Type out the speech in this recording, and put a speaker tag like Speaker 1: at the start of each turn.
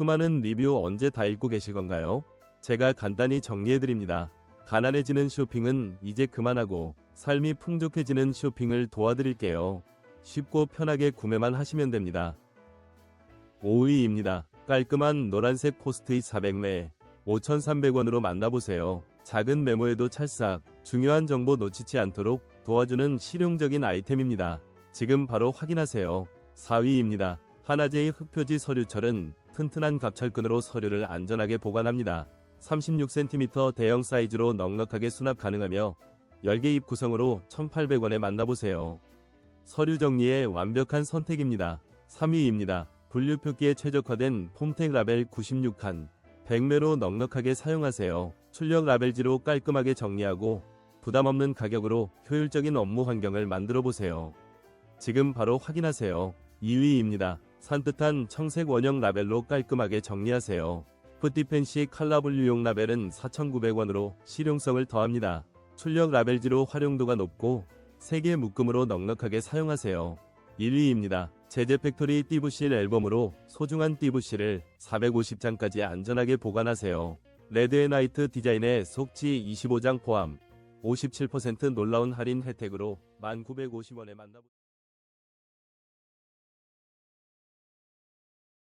Speaker 1: 수많은 리뷰 언제 다 읽고 계실 건가요? 제가 간단히 정리해드립니다. 가난해지는 쇼핑은 이제 그만하고 삶이 풍족해지는 쇼핑을 도와드릴게요. 쉽고 편하게 구매만 하시면 됩니다. 5위입니다. 깔끔한 노란색 포스트잇 400매 5,300원으로 만나보세요. 작은 메모에도 찰싹 중요한 정보 놓치지 않도록 도와주는 실용적인 아이템입니다. 지금 바로 확인하세요. 4위입니다. 하나제이 흑표지 서류철은 튼튼한 갑철끈으로 서류를 안전하게 보관합니다. 36cm 대형 사이즈로 넉넉하게 수납 가능하며 10개 입 구성으로 1,800원에 만나보세요. 서류 정리의 완벽한 선택입니다. 3위입니다. 분류표기에 최적화된 폼텍 라벨 96칸 100매로 넉넉하게 사용하세요. 출력 라벨지로 깔끔하게 정리하고 부담 없는 가격으로 효율적인 업무 환경을 만들어 보세요. 지금 바로 확인하세요. 2위입니다. 산뜻한 청색 원형 라벨로 깔끔하게 정리하세요. 푸티펜시 칼라 분류용 라벨은 4,900원으로 실용성을 더합니다. 출력 라벨지로 활용도가 높고 3개 묶음으로 넉넉하게 사용하세요. 1위입니다. 제제 팩토리 띠부실 앨범으로 소중한 띠부실을 450장까지 안전하게 보관하세요. 레드앤나이트 디자인의 속지 25장 포함 57% 놀라운 할인 혜택으로 1950원에 만나보